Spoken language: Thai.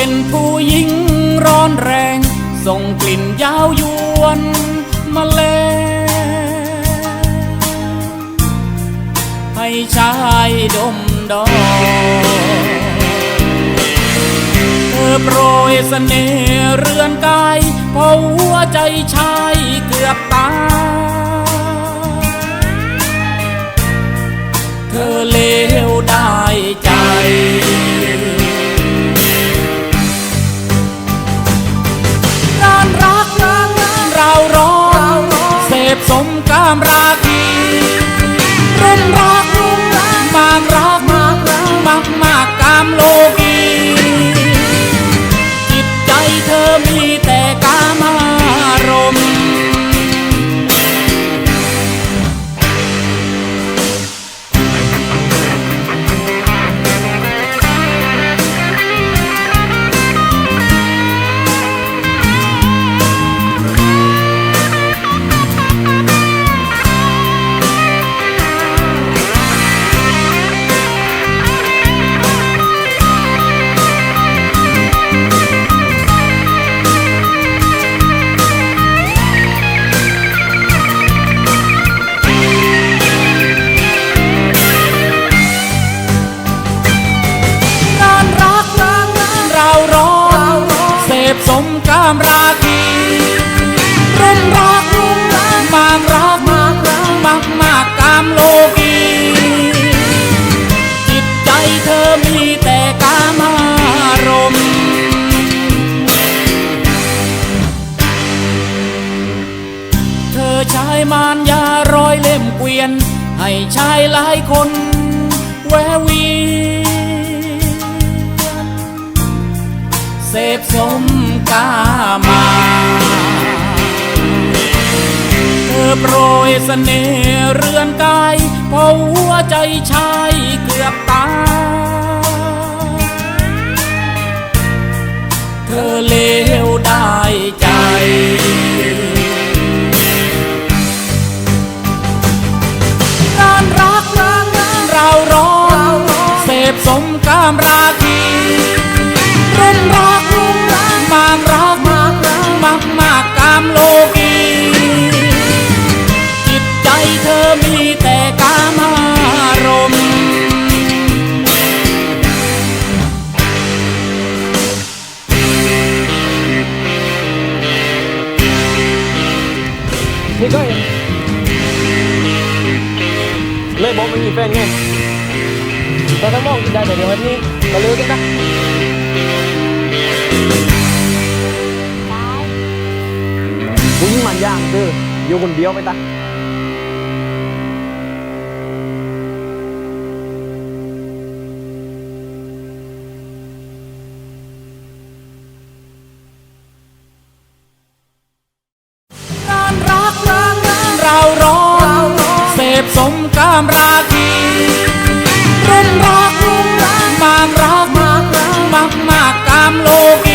เป็นผู้หญิงร้อนแรง ส่งกลิ่นยาวยวนมาแลให้ชายดมดองเธอโปรยเสน่ห์เรือนกายพอหัวใจชายเกือบตาย สมกามราคีรุ่มรัก มกามราคีรุ่มรักมากรักมากมากกามโลกีจิตใจเธอมีแต่กามารมณ์เธอชายมารยาร้อยเล่มเกวียน ให้ชายหลายคนแววเวียนเสพสม กามา เธอโปรยเสน่ห์เรือนกายพอหัวใจชายเกือบตาย นี่ก็เองเลยบอกไม่มีแฟนไงแต่ถ้ามองกินได้แต่เดี๋ยววันนี้ก็เลิกกันนะผู้หญิงมันย่างเด้ออยู่คนเดียวไปตา สามราคีรุ่นรักรุ่นรักมากรักมากมากมากกามโลก